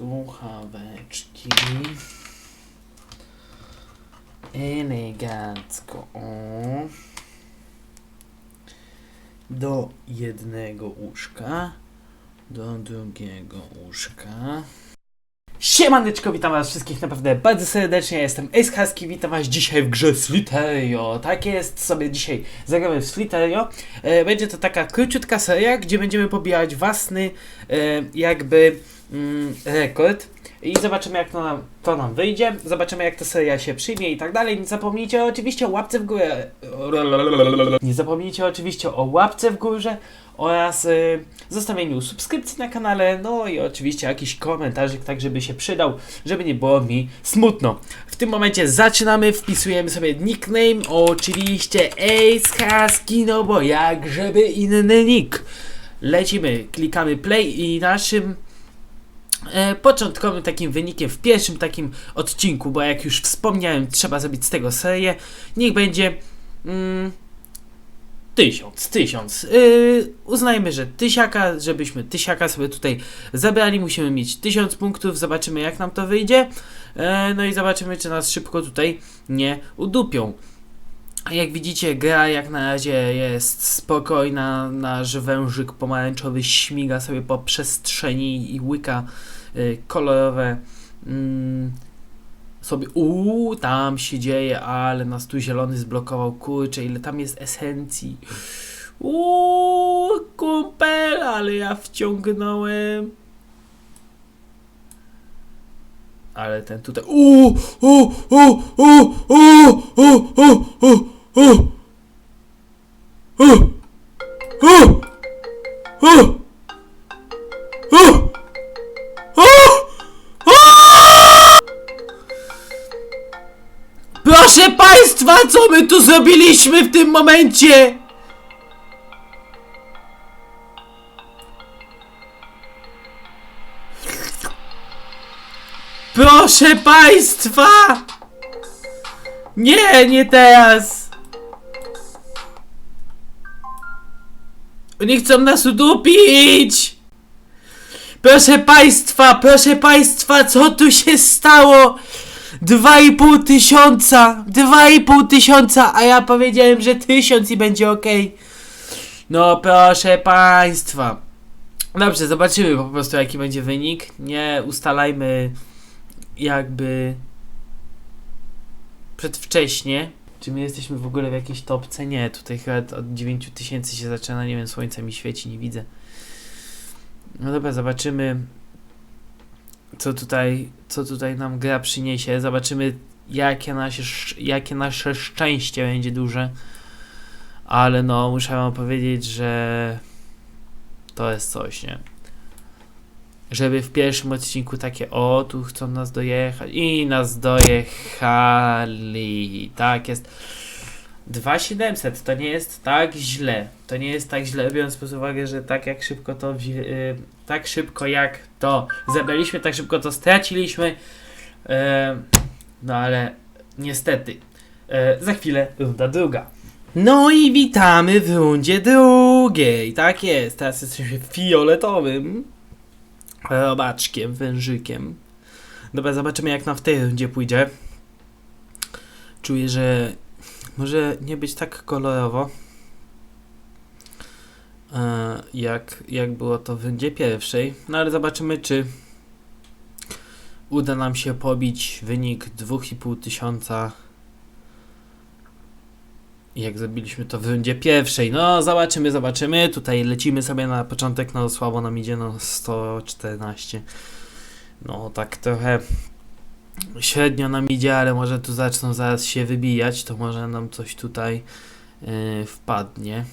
słuchaweczki. Elegancko. Do jednego łóżka. Do drugiego łóżka. Siemaneczko, witam was wszystkich naprawdę bardzo serdecznie, ja jestem Ace Husky, witam was dzisiaj w grze Sliterio. Tak jest, sobie dzisiaj zagramy w Sliterio. E, będzie to taka króciutka seria, gdzie będziemy pobijać własny e, jakby mm, rekord. I zobaczymy jak to nam, to nam wyjdzie, zobaczymy jak ta seria się przyjmie i tak dalej. Nie zapomnijcie oczywiście o łapce w górę. Nie zapomnijcie oczywiście o łapce w górze oraz y, zostawieniu subskrypcji na kanale, no i oczywiście jakiś komentarzyk, tak żeby się przydał, żeby nie było mi smutno. W tym momencie zaczynamy, wpisujemy sobie nickname, oczywiście Ace no bo jak żeby inny nick. Lecimy, klikamy play i naszym e, początkowym takim wynikiem w pierwszym takim odcinku, bo jak już wspomniałem, trzeba zrobić z tego serię, niech będzie mm, tysiąc, tysiąc. Yy, uznajmy, że tysiaka, żebyśmy tysiaka sobie tutaj zabrali, musimy mieć tysiąc punktów, zobaczymy jak nam to wyjdzie, e, no i zobaczymy, czy nas szybko tutaj nie udupią. Jak widzicie, gra jak na razie jest spokojna, nasz wężyk pomarańczowy śmiga sobie po przestrzeni i łyka y, kolorowe mm, sobie, uuu, tam się dzieje, ale nas tu zielony zblokował, kurczę, ile tam jest esencji. Uuu, kumpel, ale ja wciągnąłem. Ale ten tutaj, uuu, uuu, uuu, uuu, uuu, uuu, uuu, uuu, uuu. Uuu. Proszę Państwa, co my tu zrobiliśmy w tym momencie? Proszę Państwa! Nie, nie teraz! Oni chcą nas udupić! Proszę Państwa, proszę Państwa, co tu się stało? Dwa i pół tysiąca! Dwa i pół tysiąca, a ja powiedziałem, że tysiąc i będzie ok. No proszę Państwa. Dobrze, zobaczymy po prostu jaki będzie wynik. Nie ustalajmy jakby przedwcześnie. Czy my jesteśmy w ogóle w jakiejś topce? Nie, tutaj chyba od 9000 tysięcy się zaczyna, nie wiem, słońce mi świeci, nie widzę. No dobra, zobaczymy co tutaj, co tutaj nam gra przyniesie. Zobaczymy jakie nasze, sz- jakie nasze szczęście będzie duże. Ale no, muszę wam powiedzieć, że to jest coś, nie? Żeby w pierwszym odcinku takie, o, tu chcą nas dojechać i nas dojechali. Tak jest. 2700 to nie jest tak źle. To nie jest tak źle, biorąc pod uwagę, że tak jak szybko to wzi- y, tak szybko jak to zebraliśmy, tak szybko to straciliśmy. E, no ale niestety. E, za chwilę runda druga. No i witamy w rundzie drugiej. Tak jest, teraz jesteśmy fioletowym robaczkiem, wężykiem. Dobra, zobaczymy jak nam w tej rundzie pójdzie. Czuję, że może nie być tak kolorowo, e, jak, jak było to w rundzie pierwszej. No ale zobaczymy, czy uda nam się pobić wynik 2,5 tysiąca. Jak zrobiliśmy to w rundzie pierwszej. No, zobaczymy, zobaczymy. Tutaj lecimy sobie na początek, no słabo nam idzie, no 114. No, tak trochę średnio nam idzie, ale może tu zaczną zaraz się wybijać, to może nam coś tutaj yy, wpadnie.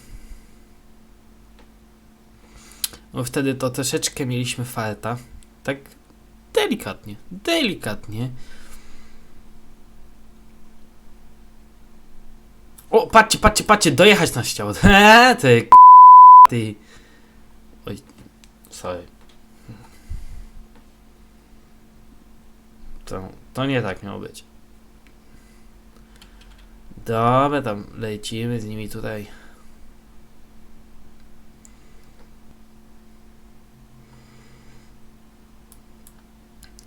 Bo wtedy to troszeczkę mieliśmy farta. Tak delikatnie, delikatnie. O, patrzcie, patrzcie, patrzcie, dojechać nas chciało. He, ty k- ty. Oj, sorry. To, to nie tak miało być. Dobra, tam lecimy z nimi tutaj.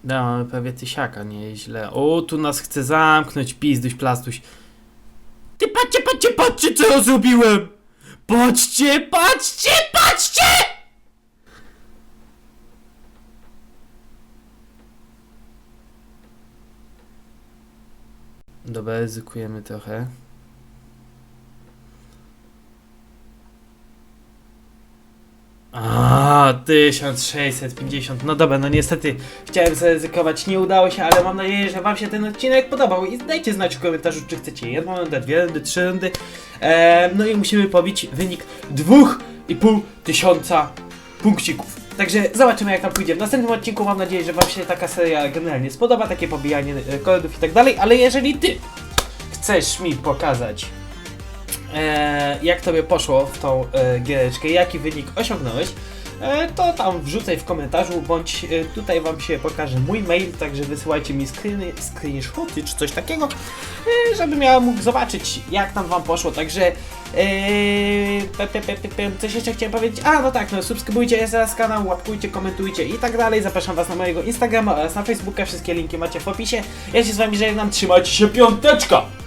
Da, mamy prawie tysiaka, nieźle. O, tu nas chce zamknąć, pizduś, plastuś. Ty patrzcie, patrzcie, patrzcie, co ja zrobiłem! Patrzcie, patrzcie, patrzcie! Dobra, ryzykujemy trochę. A, 1650. No dobra, no niestety chciałem zaryzykować, nie udało się, ale mam nadzieję, że Wam się ten odcinek podobał. I dajcie znać w komentarzu, czy chcecie jedną rundę, dwie rundy, trzy rundy. Eee, no i musimy pobić wynik 2,5 tysiąca punkcików. Także zobaczymy jak tam pójdzie. W następnym odcinku mam nadzieję, że Wam się taka seria generalnie spodoba, takie pobijanie e, kodów i tak dalej, ale jeżeli Ty chcesz mi pokazać e, jak tobie poszło w tą e, giereczkę, jaki wynik osiągnąłeś, to tam wrzucaj w komentarzu, bądź e, tutaj wam się pokaże mój mail, także wysyłajcie mi screeny, screenshoty czy coś takiego, e, żebym ja mógł zobaczyć jak tam wam poszło, także e, coś jeszcze chciałem powiedzieć, a no tak, no subskrybujcie zaraz kanał, łapkujcie, komentujcie i tak dalej, zapraszam was na mojego Instagrama oraz na Facebooka, wszystkie linki macie w opisie, ja się z wami żegnam, trzymajcie się, piąteczka!